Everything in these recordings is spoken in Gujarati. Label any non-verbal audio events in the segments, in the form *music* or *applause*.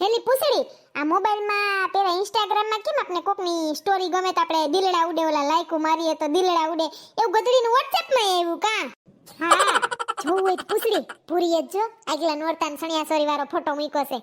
હેલી પૂછડી, આ મોબાઈલમાં પેલા ઇન્સ્ટાગ્રામમાં કેમ આપણે કોકની સ્ટોરી ગમે તો આપણે દિલડા ઉડે, ઓલા લાઈકો મારીએ તો દિલડા ઉડે. એવું ગધડીનું વોટ્સએપમાં આવ્યું કા? હા જોવું હોય પૂછડી પૂરી જ જો. આગલા નોરતાન સણિયા વાળો ફોટો મૂક્યો છે.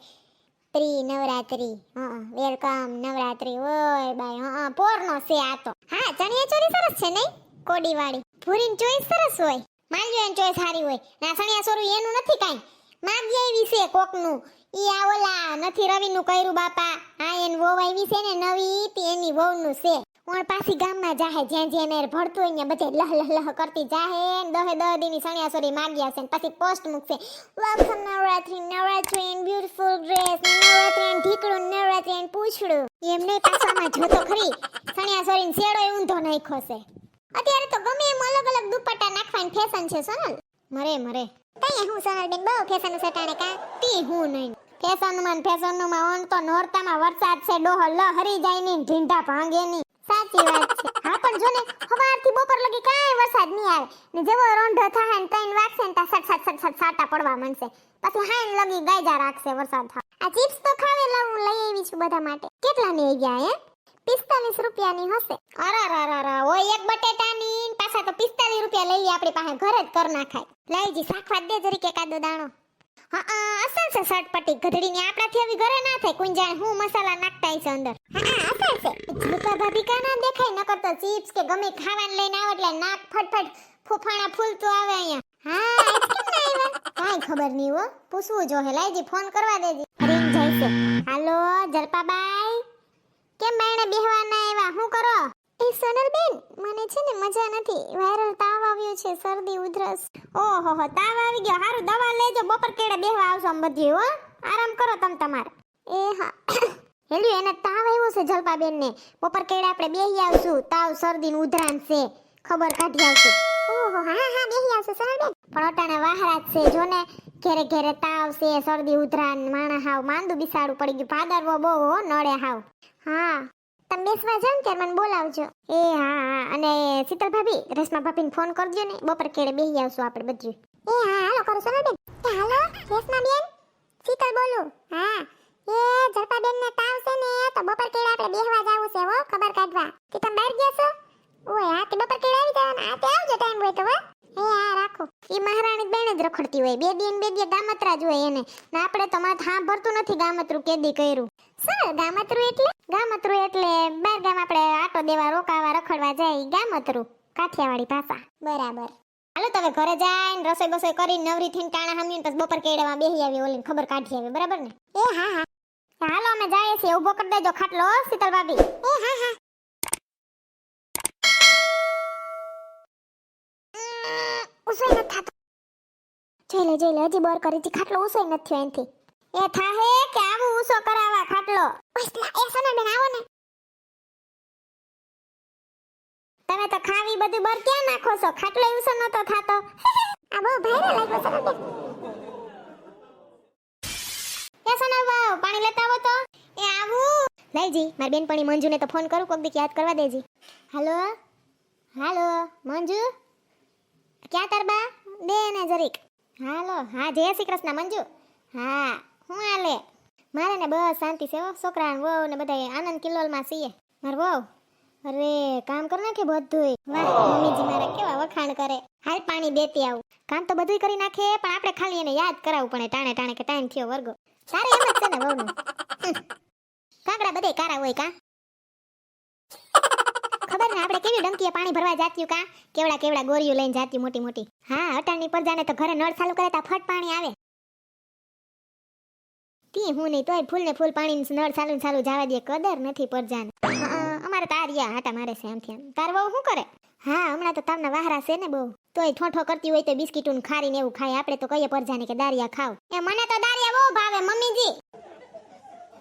ત્રી નવરાત્રી, હા વેલકમ નવરાત્રી, ઓય બાય, હા પોરનો છે આ તો. હા, ચણિયા ચોરી સરસ છે નહીં? કોડી વાળી પૂરીની ચોઈસ સરસ હોય. માલવીયાની ચોઈસ સારી હોય. ના સણિયા સોરું એનું નથી કાંઈ. માગ્યા એવી છે કોકનું. ઈ નથી રવિનું કર્યું બાપા. આ એન વહુ આવી છે ને નવી તી વહુનું છે. ઓણ પાછી ગામમાં જાહે, જ્યાં જ્યાં મેર ભરતું હોય બધે લહ લહ લહ કરતી જાહે દહે દહ દીની સણિયા માગ્યા છે પછી પોસ્ટ મૂકશે. Welcome Navratri Navratri and beautiful dress Navratri and ઢીકડું Navratri and પૂછડું. એમ નહીં પાછામાં જોતો ખરી સણિયા સોરીને શેડો ઊંધો નાખ્યો છે. અત્યારે તો ગમે એમ અલગ અલગ દુપટ્ટા નાખવાની ફેશન છે સોનલ. મરે મરે. તઈ હું સોનલબેન બહુ ફેશન સટાણે કા? તી હું નહીં. ફેશનમાં ફેશનમાં ઓન તો નોરતામાં વરસાદ છે, ડોહ લ હરી જાય ની ઢીંઢા ભાંગે ની સાચી વાત છે. હા, પણ જો ને સવારથી બપોર લગી કાંઈ વરસાદ નહીં આવે. ને જેવો રોંઢો થાય ને તઈન વાગશે ને તા સટ સટ સટ સટ સાટા પડવા માંડશે. પછી હાઈન લગી ગાયજા રાખશે વરસાદ થાય આ ચિપ્સ તો ખાવે, લઉં, લઈ આવી છું બધા માટે. કેટલા ની ગયા હે? પિસ્તાલીસ રૂપિયાની હશે. અરારારારા, ઓય એક બટેટાની ને પાછા તો પિસ્તાલીસ રૂપિયા લઈ લે આપણી પાસે ઘરે જ કર નાખાય. લઈ જી, શાકભાત દે જરીક એકાદો દાણો. હા આ અસલ છે સટપટી ગધડીની આપણાથી આવી ઘરે ના થાય, કોઈ જાણે હું મસાલા નાખતા હશે અંદર. હા હા અસલ છે ઝુકા ભાભી કા ના દેખાય, નકર તો ચિપ્સ કે ગમે ખાવાનું લઈને આવે એટલે નાક ફટફટ ફૂફાણા ફૂલતું આવે અહીંયા. હા આજ કેમ ના આવ્યા કાંઈ ખબર નહીં હો. પૂછવું જો હે લાઈજી ફોન કરવા દેજી. રીંગ જાય છે. હાલો, જલપાબાઈ. કેમ બાયણે બેહવા આવ્યા. શું કરો? એ સોનલબેન, મને છે ને મજા નથી. વાયરલ તાવ આવ્યો છે, શરદી, ઉધરસ. ઓહો, હો, તાવ આવી ગયો. હારું, દવા લેજો, બપોર કેડે બેહવા આવશો બધી, હો. આરામ કરો તમ તમાર. એ હા. *coughs* હેલ્યું, એને તાવ આવ્યો છે જલપાબેન ને બપોર કેડે આપણે બેહી આવશું. તાવ, શરદી નું ઉધરાણ છે. ખબર કાઢી આવશું. ઓહો, હા હા, બેહી આવશું સોનલબેન. પણ અટાણે વાહરા છે, જો ને. ઘેરે ઘેરે તાવ છે, શરદી ઉધરાણ માણા હાવ માંદું બિસાડું પડી ગયું. ભાદરવો બહુ નડે હાવ. હા. તમે બેસવા જાવ ને ત્યારે મને બોલાવજો. એ હા અને શીતલ ભાભી રેશમા ભાભીને ફોન કરજો ને. બપોર કેડે બેસી આવશું આપણે બધું. એ હા હાલો, કરો સોના બેન એ હાલો રસમા બેન શીતલ બોલું. હા. એ જલપા બેન ને તાવ છે ને, તો બપોર કેડે આપણે બેસવા જાવું છે, હો, ખબર કાઢવા. કે તમે બહાર ગયા છો? ઓય, હા, તે બપોર કેડે આવી જવાના. આ તે આવજો, ટાઈમ હોય તો, હો. એ હા, રાખો. એ મહારાણી રખડતી હોય બે દિન બે દિન ગામત્રા હોય એને ને આપણે તો માથ હા ભરતું નથી ગામત્રું કેદી કર્યું સર ગામત્રું એટલે ગામત્રું એટલે બાર ગામ આપણે આટો દેવા રોકાવા રખડવા જાય ગામત્રું કાઠિયાવાડી ભાષા બરાબર હાલો તમે ઘરે જાય ને રસોઈ બસોઈ કરીને નવરી થઈને ટાણા હમીને પછી બપોર કેડેમાં બેહી આવી ઓલીને ખબર કાઢી આવી બરાબર ને એ હા હા હાલો અમે જાય છીએ ઊભો કરી દેજો ખાટલો શીતલ ભાભી એ હા હા ઉસોઈ ન થાતો જોઈ લે હજી બર કરી હતી. ખાટલો ઉસોય નથી થયો એનથી. એ થાહે કે આવું ઉસો કરાવા ખાટલો. એ સોના બેન આવો ને. તમે તો ખાવી બધું બર ક્યાં નાખો છો? ખાટલો ઉસો નતો થાતો. *laughs* આ બહુ ભારે લાગ્યો સોના બેન એ સોના બાવ પાણી લેતા આવો તો. એ આવું. લઈજી મારી બેનપણી મંજુને તો ફોન કરું, કોક દી યાદ કરવા દેજી. હાલો? હાલો, મંજુ? ક્યાં તાર બા? દે ને જરીક. હાલો, હા, જય શ્રી કૃષ્ણ, મંજુ. હા, હું હાલે? મારે ને બસ શાંતિ છે છોકરા ને વહુ ને બધા આનંદ કિલ્લોલમાં છીએ. માર વહુ, અરે, કામ કર નાખે બધુંય. વાહ, મમ્મીજી મારા કેવા વખાણ કરે. હાલ પાણી દેતી આવું. કામ તો બધુંય કરી નાખે, પણ આપણે ખાલી એને યાદ કરાવવું પડે, ટાણે ટાણે કે ટાઈમ થયો વર્ગો. તારે એમ જ છે ને વહુનું. કાકડા બધે કારા હોય કા? ખબર ને? આપણે કેવી ડંકીએ પાણી ભરવા જાત્યું કા? કેવડા કેવડા ગોરીઓ લઈને જાત્યું મોટી મોટી. હા, અટાણની પરજાને તો ઘરે નળ ચાલુ કરે તા ફટ પાણી આવે. તી હું નહીં, તોય ફૂલ ને ફૂલ પાણી નળ ચાલુ ચાલુ જવા દે, કદર નથી પરજાને. અમારે તારિયા હાટા મારે છે આમથી આમ તાર બહુ શું કરે? હા, હમણાં તો તારના વાહરા છે ને બહુ. તોય ઠોઠો કરતી હોય તો બિસ્કીટું ખારીને એવું ખાય. આપણે તો કહીએ પરજાને કે દારિયા ખાવ. એ મને તો દારિયા બહુ ભાવે, મમ્મીજી.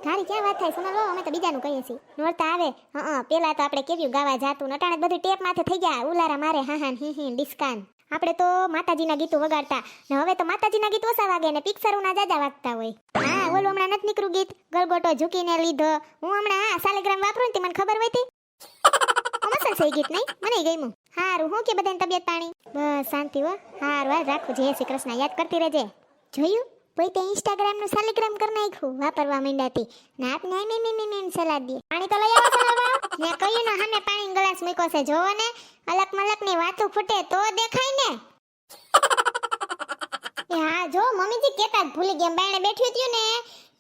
તારી ક્યાં વાત થાય? સોના અમે તો બીજાનું કહીએ છીએ. નોરતા આવે. હા પેલા તો આપણે કેવ્યું ગાવા જાતું. નટાણે બધું ટેપ માથે થઈ ગયા. ઉલારા મારે, હા હા, હી ડિસ્કાન. આપણે તો માતાજીના ગીતો વગાડતા. ને હવે તો માતાજીના ગીત ઓછા વાગે ને પિક્સરોના જાજા વાગતા હોય. હા, ઓલું હમણાં નથી નીકળું ગીત? ગળગોટો ઝૂકીને લીધો. હું હમણાં હા સાલેગ્રામ વાપરું ને મને ખબર હોય તી? મસલ ગીત નહીં? મને ગમ્યું. હારું, હું કે બધાની તબિયત પાણી? બસ શાંતિ હો. હારું, હાલ રાખું. જય શ્રી કૃષ્ણ. યાદ કરતી રહેજે. જોયું? કોઈ તે ઇન્સ્ટાગ્રામનું સાલિગ્રામ કરી નાખ્યું, વાપરવા માંડ્યાતી ને આપને આઈ મી મી મી સલાહ દે. પાણી તો લઈ આવો, સલાહ ને કહ્યું ને, હમે પાણી ગ્લાસ મૂક્યો છે, જોવો ને. અલક મલકની વાતો ફૂટે તો દેખાય ને. હા, જો, મમ્મીજી કેતા ભૂલી ગયા, બાયણે બેઠી હતી ને.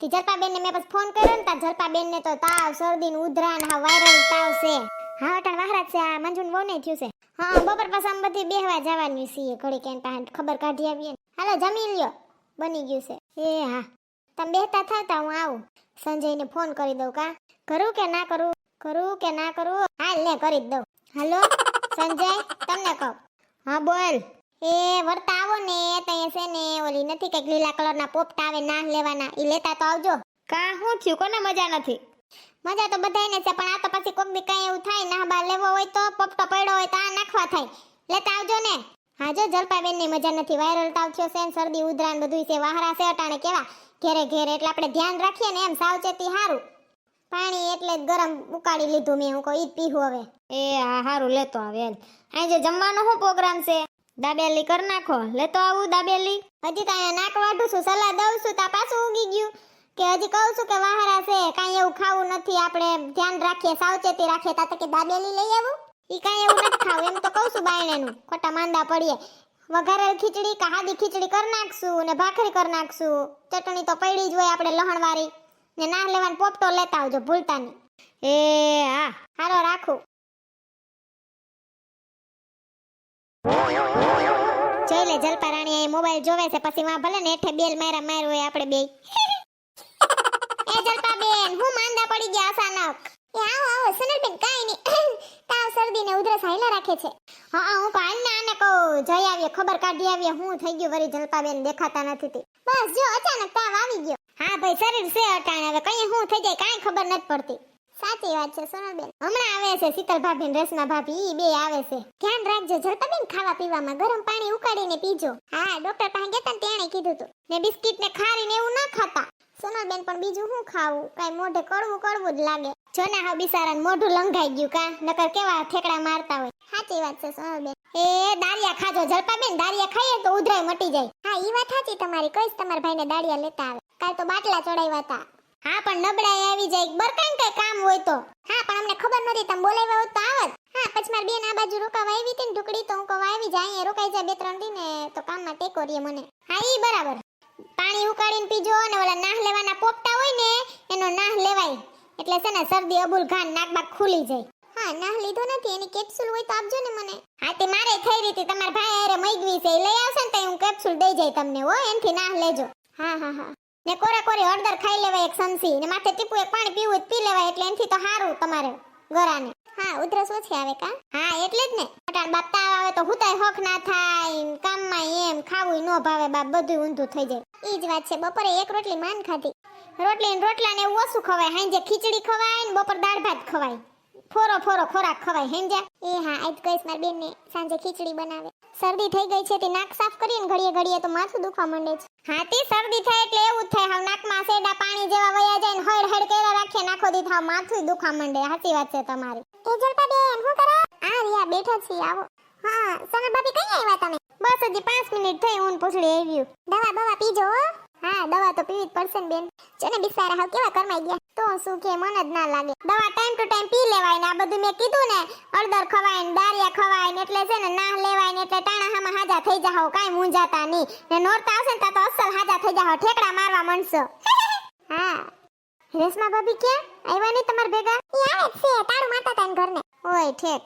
કે જલપાબેન ને મેં પછી ફોન કર્યો ને તા જલપાબેન ને તો તાવ શરદી ને ઉધરા હા વાયરલ તાવ છે. હા અટાણ વાહરા છે, આ મંજુન બહુ નહીં થયું છે. હા, બપોર પછી બધી બેહવા જવાની છીએ ઘડી કેમ ખબર કાઢી આવીએ હાલો, જમી લ્યો. બની ગયું છે. એ હા. તમે બેહતા થતા હું આવું. સંજયને ફોન કરી દઉં કા? કરું કે ના કરું? કરું કે ના કરું? હાલ ને કરી જ દઉં. હાલો? સંજય તમને કહું. હા બોલ. એ વર્તા આવો ને. ત્યાં છે ને ઓલી નથી કે લીલા કલરના પોપટા આવે ના લેવાના. એ લેતા તો આવજો. કા? શું થયું? કોને મજા નથી? મજા તો બધાને છે પણ આ તો પછી કોક બી કઈ એવું થાય ના બા લેવો હોય તો પોપટો પડ્યો હોય તો આ નાખવા થાય. લેતા આવજો ને. હા જો જલપાબેનની મજા નથી વાયરલ તાવ થયો છે ને શરદી ઉધરાન બધું છે વાહરા છે અટાણે કેવા? ઘેરે ઘેરે એટલે આપણે ધ્યાન રાખીએ ને એમ સાવચેતી સારું પાણી એટલે જ ગરમ ઉકાળી લીધું મેં હું કહું ઈ પીવું હવે. એ હા સારું લેતો આવે આજે જમવાનો શું પ્રોગ્રામ છે? દાબેલી કર નાખો. લેતો આવું દાબેલી? હજી તો અહીંયા નાક વાઢું છું સલાહ દઉં છું તા પાછું ઉગી ગયું. કે હજી કહું છું કે વાહરા છે કાંઈ એવું ખાવું નથી આપણે ધ્યાન રાખીએ સાવચેતી રાખીએ તા કે દાબેલી લઈ આવું. ઈ કાંઈ એવું નથી ખાવું. એમ તો કહું છું બાયણેનું, ખોટા માંદા પડીએ. વઘારેલ ખીચડી કે હાદી ખીચડી કરી નાખશું ને ભાખરી કરી નાખશું. ચટણી તો પડી જ હોય આપણે લહણવાળી. ને ના લેવાનું પોપટો લેતા આવજો ભૂલતા એ, હા. હાલો, રાખું. જોઈ લે જલપા રાણી એ મોબાઈલ જોવે છે, પછી માં ભલે ને એઠે બેલ મારા માર હોય આપણે બે *laughs* એ જલપા બેન હું માંદા પડી ગયા અચાનક. એ આવો આવો સુનલબેન. *coughs* સોનલબેન બે આવે છે. ધ્યાન રાખજો, જલપાબેન ખાવા પીવામાં ગરમ પાણી ઉકાળીને પીજો. હા, ડોક્ટર બિસ્કિટ ને ખારી ને એવું ના ખાતા. સોનલબેન પણ બીજું શું ખાવું? કાઈ મોઢે કડવું કડવું જ લાગે. જો ના હાવ બિચારાને મોઢું લંઘાઈ ગયું કા નકર કેવા ઠેકડા મારતા હોય. સાચી વાત છે સોનલબેન. એ દાળિયા ખાજો જલપાબેન દાળિયા ખાઈએ તો ઉધરાય મટી જાય. હા ઈ વાત સાચી તમારી કઈશ તમારા ભાઈને દાળિયા લેતા આવે. કાલ તો બાટલા ચડાવ્યા હતા. હા પણ નબળાઈ આવી જાય બરકાઈ કઈ કામ હોય તો. હા પણ અમને ખબર નથી તમે બોલાવ્યા હોત તો આવત. હા પછી મારી બેન આ બાજુ રોકાવા આવી હતી ને ટુકડી તો હું કહું આવી જાય રોકાઈ જાય બે ત્રણ દી ને તો કામમાં ટેકો રીએ મને. હા ઈ બરાબર. પાણી ઉકાળીને પીજો અને ઓલા નાહ લેવાના પોપટા હોય ને એનો નાહ લેવાય. એટલે છે ને શરદી અબુલ ઘાન નાક બાક ખુલી જાય. હા નાહ લીધો નથી, એની કેપ્સ્યુલ હોય તો આપજો ને મને. હા, તે મારે થઈ રહી હતી, તમારા ભાઈ અરે મૈગવી છે લઈ આવશે ને તો હું કેપ્સ્યુલ દઈ જાય તમને, હો, એનથી નાહ લેજો. હા હા હા. ને કોરે કોરે હળદર ખાઈ લેવાય એક સંસી ને માથે ટીપુ એક પાણી પીવું પી લેવાય, એટલે એનથી તો સારું તમારે ગરાને હા, ઉધરસ ઓછી આવે કા? હા, એટલે જ ને. અટાણ બાપ તાવ આવે તો હુતાય હોખ ના થાય કામમાં એમ ખાવું ન ભાવે, બાપ બધું ઊંધું થઈ જાય. ઈ જ વાત છે, બપોરે એક રોટલી માન ખાધી. રોટલી ને રોટલા ને એવું ઓછું ખવાય. હાંજે ખીચડી ખવાય ને બપોર દાળ ભાત ખવાય. ફોરો ફોરો ખોરાક ખવાય હેંજા? એ હા આજ કઈશ મારી બેન ને સાંજે ખીચડી બનાવે. શરદી થઈ ગઈ છે તે નાક સાફ કરીને ઘડીએ ઘડીએ તો માથું દુખવા માંડે છે. હા તે શરદી થાય એટલે એવું જ થાય. હાવ નાકમાં સેડા પાણી જેવા વયા જાય ને હળ હળ કર્યા રાખીએ નાખો દી થાવ માથું દુખવા માંડે. સાચી વાત છે તમારી. એ જલપા બેન શું કરો? આ રિયા બેઠા છીએ આવો. હા સનલ ભાભી કઈ આવ્યા તમે? બસ હજી પાંચ મિનિટ થઈ હું પૂછડી આવ્યું દવા બવા પીજો હો. દવા તો પીવી જ પડશે ને બેન. છે ને બિચારા હાવ કેવા કરમાઈ ગયા. તો શું કે મન જ ના લાગે. દવા ટાઈમ ટુ ટાઈમ પી લેવાય ને આ બધું મેં કીધું ને અડદર ખવાય ને દારિયા ખવાય ને એટલે છે ને ના લેવાય ને એટલે ટાણા હામાં હાજા થઈ જાહો કાંઈ મૂંઝાતા નહીં. ને નોરતા આવશે ને તો અસલ હાજા થઈ જાહો ઠેકડા મારવા માંડશો. *laughs* હા. રેશમા ભાભી ક્યાં? આવ્યા નહીં તમારા ભેગા? ઈ આવે છે તારું માતા તાન ઘરને. ઓય, ઠેક.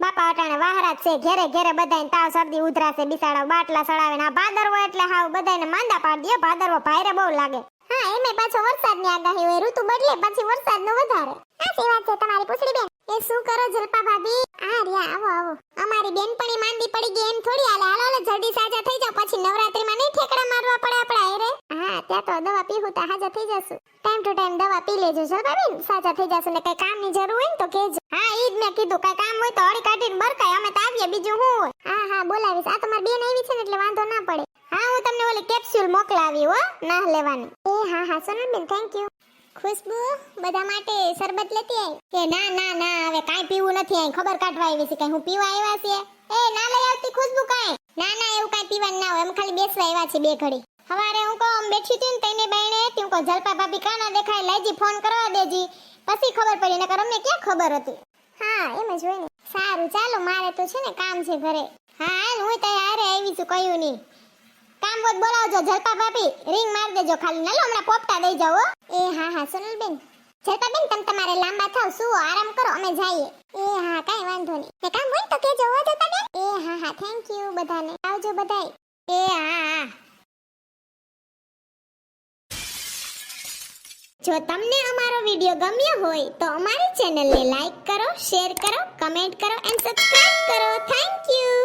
બાપા અટાણે વાહરા છે. ઘેરે ઘેરે બધાને તાવ, શરદી ઉધરાશે બિસાડા, બાટલા સડાવે ને આ ભાદરવો એટલે હાવ બધાને માંદા પાડી દે. ભાદરવો ભાઈરે બહુ લાગે. હા, એમે પાછો વરસાદની આગાહી હોય. ઋતુ બદલે પછી વરસાદનો વધારે. સાચી વાત છે. તમારી પૂછડી બેન. એ શું કરો જલપા ભાભી આ રિયા આવો આવો. અમારી બેનપણી માંદી પડી ગઈ એમ થોડી હાલે. હાલો હાલો, જલ્દી સાજા થઈ જાવ પછી નવરાત્રીમાં નહીં ઠેકડા મારવા પડે આપણા હારે? હા, ત્યાં તો દવા પીવું તો હાજા થઈ જશું ટાઈમ ટુ ટાઈમ દવા પી લેજો જલપા બેન સાજા થઈ જશું ને કઈ કામની જરૂર હોય ને તો કહેજો હા ઈ જ મેં કીધું કઈ કામ હોય તો હળી કાઢીને બરકાય અમે તો આવીએ બીજું શું હોય હા હા બોલાવીશ આ તમારી બેન આવી છે ને એટલે વાંધો ના પડે. હા, હું તમને ઓલી કેપ્સ્યુલ મોકલાવી હો. ના લેવાની. એ, હા હા, સોનલબેન થેન્ક યુ ખુશ્બુ, બધા માટે શરબત લેતી આવી કે ના ના ના, હવે કાંઈ પીવું નથી અહીં ખબર કાઢવા આવી છે કઈ હું પીવા આવ્યા છે એ, ના લઈ આવતી ખુશ્બુ કાંઈ? ના ના, એવું કાંઈ પીવાનું ના હોય. એમ ખાલી બેસવા આવ્યા છે બે ઘડી. હવારે હું કહું બેઠી હતી ને તઈને બહેણે હતી. કહું, જલપા ભાભી કાના દેખાય? લેજી ફોન કરવા દેજી. પછી ખબર પડી, નકર અમને ક્યાં ખબર હતી? હા, એમ જ હોય ને. સારું, ચાલો, મારે તો છે ને કામ છે ઘરે. હા હાલ હું તઈ હારે આવી છું કયું નહીં. કામ બોત બોલાવજો, જલપા ભાભી રિંગ માર દેજો ખાલી, નલો હમણાં પોપટા દઈ જાઓ એ હા હા, સોનલબેન. જલપા બેન તમે તમારે લાંબા થાવ, સુવો, આરામ કરો, અમે જઈએ. એ હા, કાઈ વાંધો નહીં. ને કામ હોય તો કેજો હો જલપા બેન એ હા હા થેન્ક યુ બધાને. આવજો બધાય. એ હા હા. જો તમને અમારો વિડિયો ગમ્યો હોય, તો અમારી ચેનલને લાઈક કરો શેર કરો કમેન્ટ કરો એન્ડ સબસ્ક્રાઇબ કરો. Thank you